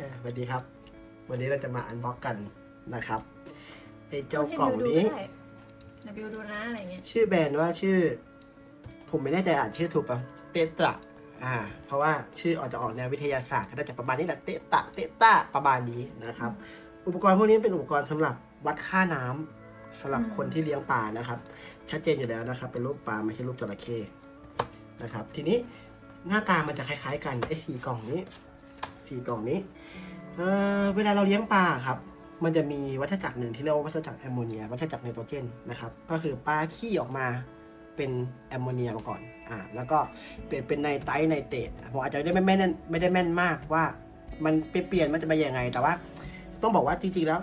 สวัสดีครับ วันนี้เราจะมาอันบ็อกกันนะครับไอเจ้าให้กล่องบิวดูนี้ได้เดี๋ยวบิวดูนะอะไรเงี้ยชื่อแบรนด์ว่าชื่อ ผมไม่แน่ใจอ่านชื่อถูกป่ะเตตระอ่า เพราะว่าชื่อออกจะออกแนววิทยาศาสตร์ก็น่าจะประมาณนี้แหละเตตะเตตะประมาณนี้นะครับ อุปกรณ์พวกนี้เป็นอุปกรณ์สำหรับวัดค่าน้ำสำหรับคนที่เลี้ยงปลานะครับ ชัดเจนอยู่แล้วนะครับ เป็นรูปปลาไม่ใช่รูปจระเข้นะครับ ทีนี้หน้าตามันจะคล้ายๆ กันไอ้สีกล่องนี้ สีกล่องนี้เออเวลาเราเลี้ยงปลาครับ มันจะมีวัฏจักรหนึ่งที่เรียกว่าวัฏจักรแอมโมเนีย วัฏจักรไนโตรเจนนะครับก็คือปลาขี้ออกมาเป็นแอมโมเนียมาก่อนอ่าแล้วก็เปลี่ยนเป็นไนไตร์ไนเตรตผมอาจจะไม่ได้แม่นไม่ได้แม่นมากว่า มันเปลี่ยนมันจะมายังไงแต่ว่า ต้องบอกว่าจริงๆแล้ว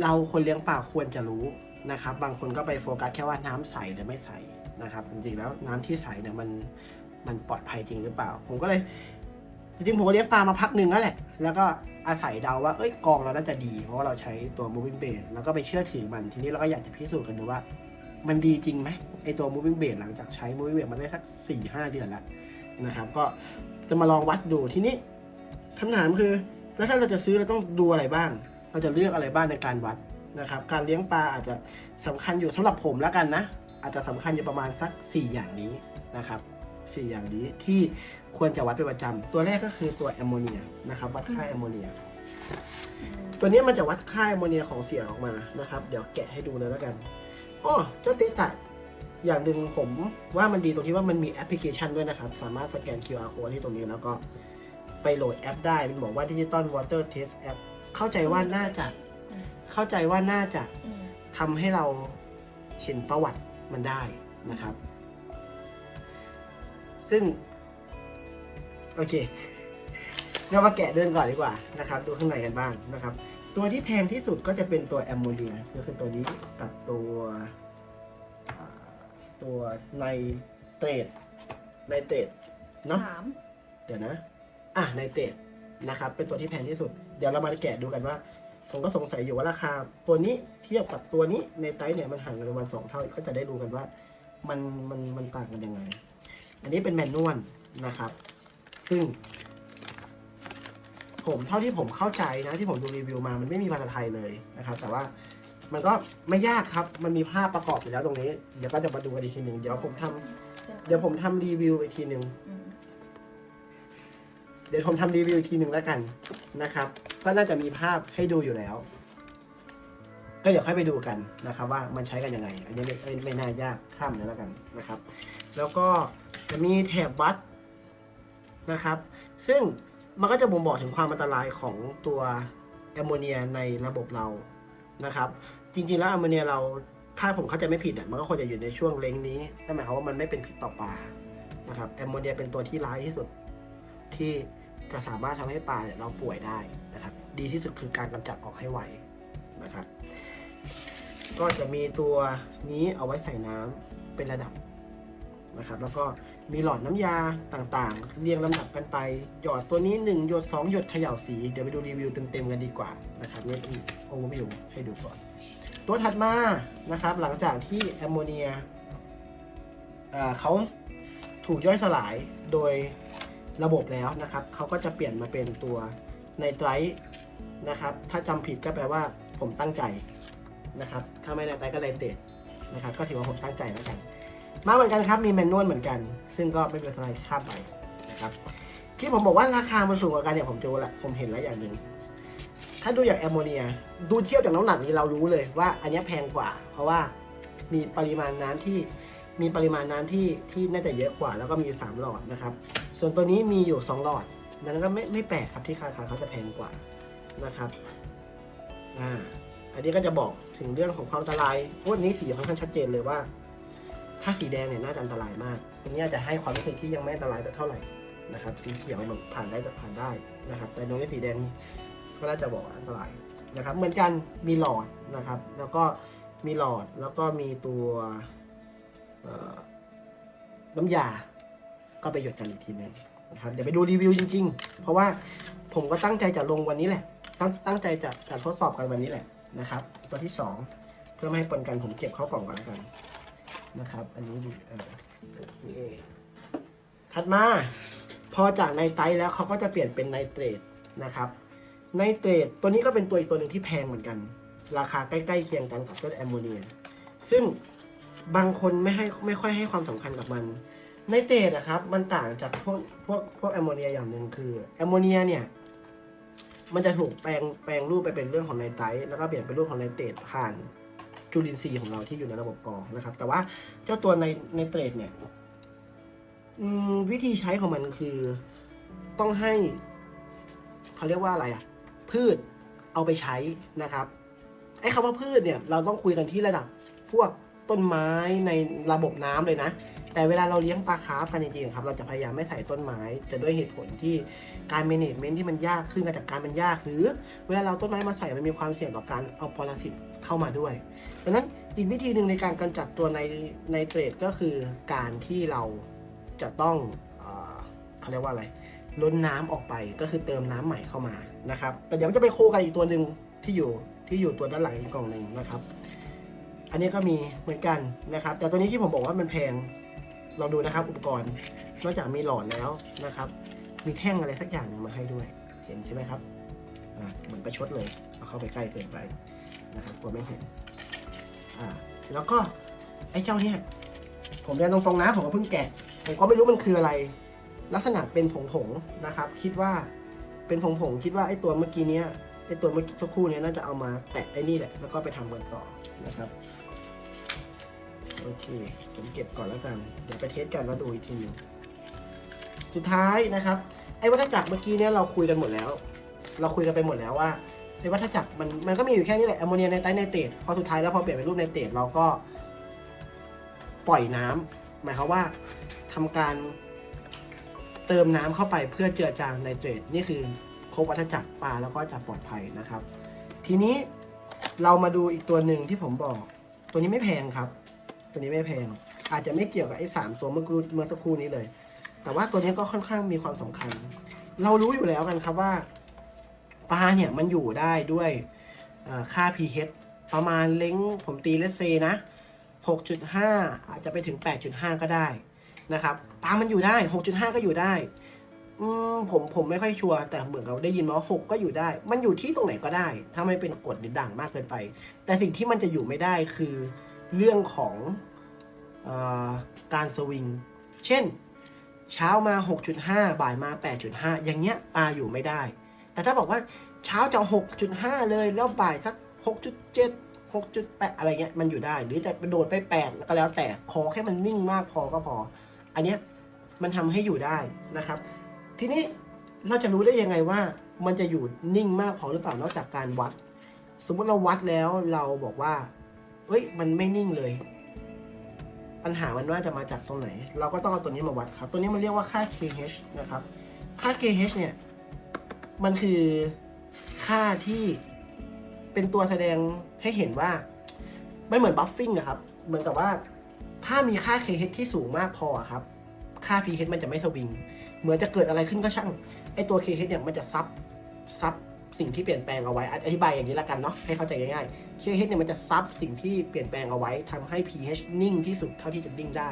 เราคนเลี้ยงปลาควรจะรู้นะครับ บางคนก็ไปโฟกัสแค่ว่าน้ำใสหรือไม่ใสนะครับจริงๆแล้วน้ำที่ใสเนี่ยมันมันปลอดภัยจริงหรือเปล่า ผมก็เลย จริงๆผมก็เลี้ยงปลามาพักหนึ่งแล้วแหละ แล้วก็อาศัยเดาว่า เอ้ยกองเราน่าจะดี เพราะว่าเราใช้ตัว moving bait แล้วก็ไปเชื่อถือมัน ทีนี้เราก็อยากจะพิสูจน์กันดูว่า มันดีจริงไหมไอตัว moving bait หลังจากใช้ moving bait มาได้สัก4ี่ห้าเดือนแล้วนะครับ ก็จะมาลองวัดดู ทีนี้คำถามคือ แล้วถ้าเราจะซื้อเราต้องดูอะไรบ้าง เราจะเลือกอะไรบ้างในการวัดนะครับ การเลี้ยงปลาอาจจะสำคัญอยู่สำหรับผมแล้วกันนะ อาจจะสำคัญอยู่ประมาณสัก 4 อย่างนี้นะครับ 4อย่างนี้ที่ควรจะวัดเป็นประจำตัวแรกก็คือตัวแอมโมเนียนะครับวัดค่าแอมโมเนียตัวนี้มันจะวัดค่าแอมโมเนียของเสียออกมานะครับ เดี๋ยวแกะให้ดูเลยแล้วกันอ้อเจ้าเตตะอย่างหนึ่งผมว่ามันดีตรงที่ว่ามันมีแอปพลิเคชันด้วยนะครับ สามารถสแกน QR code ที่ตรงนี้แล้วก็ไปโหลดแอปได้ มันบอกว่า Digital Water Test App เข้าใจว่าน่าจะเข้าใจว่าน่าจะอืมทำให้เราเห็นประวัติมันได้นะครับ ซึ่ง โอเคเรามาแกะเดินก่อนดีกว่านะครับ ดูข้างในกันบ้างนะครับ ตัวที่แพงที่สุดก็จะเป็นตัวแอมโมเนียก็คือตัวนี้กับตัวอ่าตัวไนเตรตไนเตรตเนาะสามเดี๋ยวนะ อะไนเตรตนะครับ เป็นตัวที่แพงที่สุด เดี๋ยวเรามาแกะดูกันว่าผมก็สงสัยอยู่ว่าราคา ตัวนี้เทียบกับตัวนี้ในไตรเนี่ยมันห่างกันประมาณสองเท่า ก็จะได้ดูกันว่า มันมันมันต่างกันยังไง อันนี้เป็นแมนนวลนะครับ ซึ่ง ผมเท่าที่ผมเข้าใจนะที่ผมดูรีวิวมา มันไม่มีภาษาไทยเลยนะครับ แต่ว่ามันก็ไม่ยากครับ มันมีภาพประกอบอยู่แล้วตรงนี้ เดี๋ยวก็จะมาดูกันอีกทีหนึ่งเดี๋ยวผมทำเดี๋ยวผมทำรีวิวอีกทีหนึ่ง อืมเดี๋ยวผมทำรีวิวอีกทีหนึ่งแล้วกันนะครับ ก็น่าจะมีภาพให้ดูอยู่แล้ว ก็เดี๋ยวค่อยไปดูกันนะครับ ว่ามันใช้กันยังไง อันนี้ไม่ไม่ไม่น่ายากข้ามเลยแล้วกันนะครับ แล้วก็จะมีแถบวัดนะครับ ซึ่งมันก็จะบ่งบอกถึงความอันตรายของตัวแอมโมเนียในระบบเรานะครับ จริงๆแล้วแอมโมเนียเราถ้าผมเข้าใจไม่ผิดอะมันก็ควรจะอยู่ในช่วงเลงนี้นั่นหมายความว่ามันไม่เป็นพิษต่อปลานะครับแอมโมเนียเป็นตัวที่ร้ายที่สุดที่จะสามารถทำให้ปลาเนี่ยเราป่วยได้นะครับ ดีที่สุดคือการกำจัดออกให้ไวนะครับ ก็จะมีตัวนี้เอาไว้ใส่น้ำเป็นระดับ นะครับ แล้วก็มีหลอดน้ำยาต่างๆ เรียงลำดับกันไป หยอดตัวนี้ 1 หยด 2 หยดเขย่าสี เดี๋ยวไปดูรีวิวเต็มๆกันดีกว่านะครับนี่โอเวอร์วิวให้ดูก่อน ตัวถัดมานะครับ หลังจากที่แอมโมเนียเขาถูกย่อยสลายโดยระบบแล้วนะครับ เขาก็จะเปลี่ยนมาเป็นตัวไนไตรนะครับ ถ้าจำผิดก็แปลว่าผมตั้งใจนะครับ ถ้าไม่ไนไตรก็ไนเตรตนะครับ ก็ถือว่าผมตั้งใจแล้วกัน มาเหมือนกันครับ มีแมนนวลเหมือนกัน ซึ่งก็ไม่เป็นไรข้ามไปนะครับที่ผมบอกว่าราคามันสูงกว่ากันเนี่ยผมเจอละผมเห็นแล้วอย่างหนึ่งถ้าดูอย่างแอมโมเนีย ดูเทียบจากน้ำหนักนี้เรารู้เลยว่าอันนี้แพงกว่า เพราะว่ามีปริมาณน้ำที่มีปริมาณน้ำที่ที่น่าจะเยอะกว่า แล้วก็มีอยู่สามหลอดนะครับ ส่วนตัวนี้มีอยู่ 2 หลอดดังนั้นก็ไม่ไม่แปลกครับที่ราคาเขาจะแพงกว่านะครับอ่าอันนี้ก็จะบอกถึงเรื่องของความอันตรายพวกนี้สีค่อนข้างชัดเจนเลยว่า ถ้าสีแดงเนี่ยน่าจะอันตรายมากอันนี้จะให้ความรู้สึกที่ยังไม่อันตรายสักเท่าไหร่นะครับ สีเขียวมันผ่านได้แต่ผ่านได้นะครับ แต่ตรงนี้สีแดงนี่ก็น่าจะบอกว่าอันตรายนะครับ เหมือนกันมีหลอดนะครับ แล้วก็มีหลอดแล้วก็มีตัวน้ำยาก็ไปหยดกันอีกทีนึงนะครับเดี๋ยวไปดูรีวิวจริง ๆ เพราะว่าผมก็ตั้งใจจะลงวันนี้แหละ ตั้งตั้งใจจะจะทดสอบกันวันนี้แหละนะครับ ตัวที่สองเพื่อไม่ให้ปนกันผมเก็บเข้ากล่องก่อนแล้วกัน นะครับ อันนี้ดีเออโอเคถัดมา พอจากไนไตร์แล้วเขาก็จะเปลี่ยนเป็นไนเตรตนะครับไนเตรตตัวนี้ก็เป็นตัวอีกตัวหนึ่งที่แพงเหมือนกัน ราคาใกล้ๆเคียงกันกับต้นแอมโมเนีย ซึ่งบางคนไม่ให้ไม่ค่อยให้ความสำคัญกับมันไนเตรตอะครับมันต่างจากพวกพวกพวกแอมโมเนียอย่างหนึ่งคือแอมโมเนียเนี่ยมันจะถูกแปลงแปลงรูปไปเป็นเรื่องของไนไตร์แล้วก็เปลี่ยนเป็นรูปของไนเตรตผ่าน จุลินทรีย์ของเราที่อยู่ในระบบกรองนะครับ แต่ว่าเจ้าตัวในในเตรดเนี่ยวิธีใช้ของมันคือต้องให้เขาเรียกว่าอะไรอะพืชเอาไปใช้นะครับไอ้คำว่าพืชเนี่ยเราต้องคุยกันที่ระดับพวกต้นไม้ในระบบน้ำเลยนะ แต่เวลาเราเลี้ยงปลาคาร์ฟกันจริงๆครับเราจะพยายามไม่ใส่ต้นไม้แต่ด้วยเหตุผลที่การเมเนจเมนที่มันยากขึ้นการจัดการมันยาก หรือ เวลาเราต้นไม้มาใส่มันมีความเสี่ยงต่อการเอาปรสิตเข้ามาด้วยดังนั้นอีกวิธีหนึ่งในการกำจัดตัวในในเตรดก็คือการที่เราจะต้องเอเขาเรียกว่าอะไรล้นน้ำออกไปก็คือเติมน้ำใหม่เข้ามานะครับ แต่เดี๋ยวมันจะไปโคกันอีกตัวหนึ่งที่อยู่ที่อยู่ตัวด้านหลังอีกกล่องหนึ่งนะครับ อันนี้ก็มีเหมือนกันนะครับ แต่ตัวนี้ที่ผมบอกว่ามันแพง ลองดูนะครับอุปกรณ์ นอกจากมีหลอดแล้วนะครับ มีแท่งอะไรสักอย่างมาให้ด้วย เห็นใช่ไหมครับอ่าเหมือนประชดเลยเอาเข้าไปใกล้เกินไปนะครับกลัวไม่เห็นอ่าแล้วก็ไอ้เจ้าเนี่ยผมเรียนตรงๆนะผมก็เพิ่งแกะ ผมก็ไม่รู้มันคืออะไร ลักษณะเป็นผงๆนะครับ คิดว่าเป็นผงๆคิดว่าไอ้ตัวเมื่อกี้เนี้ยไอ้ตัวเมื่อกี้สักครู่เนี้ยน่าจะเอามาแตะไอ้นี่แหละแล้วก็ไปทำกันต่อนะครับ โอเค ผมเก็บก่อนแล้วกัน เดี๋ยวไปเทสกันแล้วดูอีกทีนึงสุดท้ายนะครับ ไอ้วัฏจักรเมื่อกี้เนี้ยเราคุยกันหมดแล้ว เราคุยกันไปหมดแล้วว่าไอ้วัฏจักรมันมันก็มีอยู่แค่นี้แหละแอมโมเนียไนไตรไนเตรตพอสุดท้ายแล้วพอเปลี่ยนเป็นรูปไนเตรตเราก็ปล่อยน้ำหมายความว่าทำการเติมน้ำเข้าไปเพื่อเจือจางไนเตรตนี่คือครบวัฏจักรปลาแล้วก็จะปลอดภัยนะครับ ทีนี้เรามาดูอีกตัวหนึ่งที่ผมบอก ตัวนี้ไม่แพงครับ ตัวนี้ไม่แพง อาจจะไม่เกี่ยวกับไอ้สามตัวเมื่อกี้เมื่อสักครู่นี้เลย แต่ว่าตัวนี้ก็ค่อนข้างมีความสำคัญ เรารู้อยู่แล้วกันครับว่าปลาเนี่ยมันอยู่ได้ด้วยเอ่อค่า pH ประมาณเล้งผมตีเลสเซนะ 6.5 อาจจะไปถึง 8.5 ก็ได้นะครับปลามันอยู่ได้ 6.5 ก็อยู่ได้อืมผมผมไม่ค่อยชัวร์แต่เหมือนกับได้ยินมาว่า6ก็อยู่ได้ มันอยู่ที่ตรงไหนก็ได้ ถ้าไม่เป็นกรดหรือด่างมากเกินไป แต่สิ่งที่มันจะอยู่ไม่ได้คือ เรื่องของอการสวิง เช่น เช้ามา 6.5 บ่ายมา 8.5 อย่างเงี้ยปลาอยู่ไม่ได้ แต่ถ้าบอกว่าเช้าจะ 6.5 เลยแล้วบ่ายสัก 6.7 6.8 อะไรเงี้ยมันอยู่ได้ หรือจะไปโดดไป 8 ก็แล้วแต่ขอแค่มันนิ่งมากพอก็พอ อันเนี้ยมันทำให้อยู่ได้นะครับ ทีนี้เราจะรู้ได้ยังไงว่า มันจะอยู่นิ่งมากพอหรือเปล่านอกจากการวัด สมมุติเราวัดแล้วเราบอกว่า เฮ้ยมันไม่นิ่งเลย ปัญหามันว่าจะมาจากตรงไหน เราก็ต้องเอาตัวนี้มาวัดครับ ตัวนี้มันเรียกว่าค่า KH นะครับ ค่า KH เนี่ย มันคือค่าที่เป็นตัวแสดงให้เห็นว่า ไม่เหมือนบัฟฟิ้งอะครับ เหมือนกับว่า ถ้ามีค่า KH ที่สูงมากพอครับ ค่า pH มันจะไม่สวิง เหมือนจะเกิดอะไรขึ้นก็ช่างไอตัว KH เนี่ยมันจะซับซับ สิ่งที่เปลี่ยนแปลงเอาไว้ อธิบายอย่างนี้ละกันเนาะให้เข้าใจง่ายๆ KH เนี่ยมันจะซับสิ่งที่เปลี่ยนแปลงเอาไว้ทำให้ pH นิ่งที่สุดเท่าที่จะนิ่งได้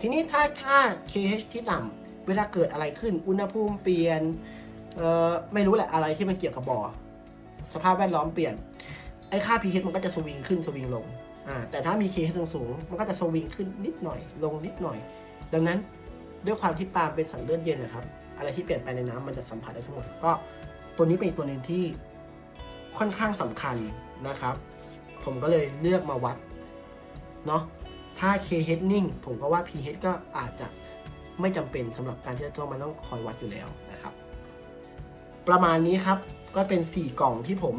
ทีนี้ถ้าค่า KH ที่ต่ำเวลาเกิดอะไรขึ้นอุณหภูมิเปลี่ยนไม่รู้แหละอะไรที่มันเกี่ยวกับบ่อสภาพแวดล้อมเปลี่ยนไอ้ค่า pH มันก็จะสวิงขึ้นสวิงลงอ่าแต่ถ้ามี KH สูงมันก็จะสวิงขึ้นนิดหน่อย ลงนิดหน่อย ดังนั้นด้วยความที่ปลาเป็นสัตว์เลือดเย็นนะครับอะไรที่เปลี่ยนไปในน้ำมันจะสัมผัสได้ทั้งหมดก็ ตัวนี้เป็นอีกตัวหนึ่งที่ค่อนข้างสำคัญนะครับ ผมก็เลยเลือกมาวัดเนาะถ้า KH นิ่ง ผมก็ว่า pH ก็อาจจะไม่จำเป็นสำหรับการที่จะต้องมาต้องคอยวัดอยู่แล้วนะครับ ประมาณนี้ครับก็เป็น 4 กล่องที่ผม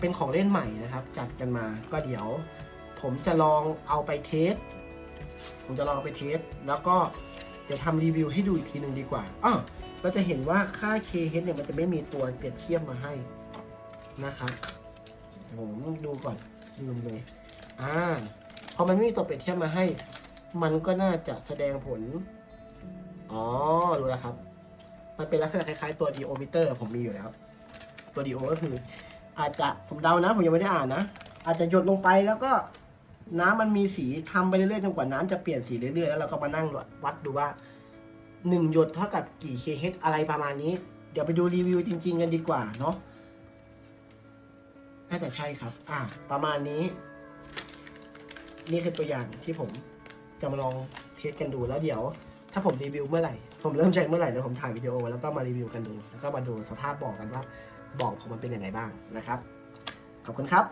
เป็นของเล่นใหม่นะครับ จัดกันมาก็เดี๋ยว ผมจะลองเอาไปเทส ผมจะลองเอาไปเทส แล้วก็เดี๋ยวทำรีวิวให้ดูอีกทีหนึ่งดีกว่าอ้า เราจะเห็นว่าค่า KH เนี่ยมันจะไม่มีตัวเปรียบเทียบมาให้นะครับผมดูก่อนลืมเลยอ่าพอมันไม่มีตัวเปรียบเทียบมาให้ มันก็น่าจะแสดงผล อ๋อ รู้แล้วครับ มันเป็นลักษณะคล้ายๆตัวดีโอมิเตอร์ผมมีอยู่แล้ว ตัวดีโอก็คือ อาจจะผมเดานะ ผมยังไม่ได้อ่านนะ อาจจะหยดลงไปแล้วก็น้ำมันมีสีทำไปเรื่อยๆจนกว่าน้ำจะเปลี่ยนสีเรื่อยๆ แล้วเราก็มานั่งวัดดูว่า หนึ่งหยดเท่ากับกี่ kH อะไรประมาณนี้ เดี๋ยวไปดูรีวิวจริง ๆ กันดีกว่าเนาะน่าจะใช่ครับ อ่า ประมาณนี้ นี่คือตัวอย่างที่ผมจะมาลองเทสกันดูแล้วเดี๋ยว ถ้าผมรีวิวเมื่อไหร่ ผมเริ่มใช้เมื่อไหร่เดี๋ยวผมถ่ายวิดีโอแล้วก็มารีวิวกันดู แล้วก็มาดูสภาพบอกกันว่าบอกผมมันเป็นยังไงบ้างนะครับ ขอบคุณครับ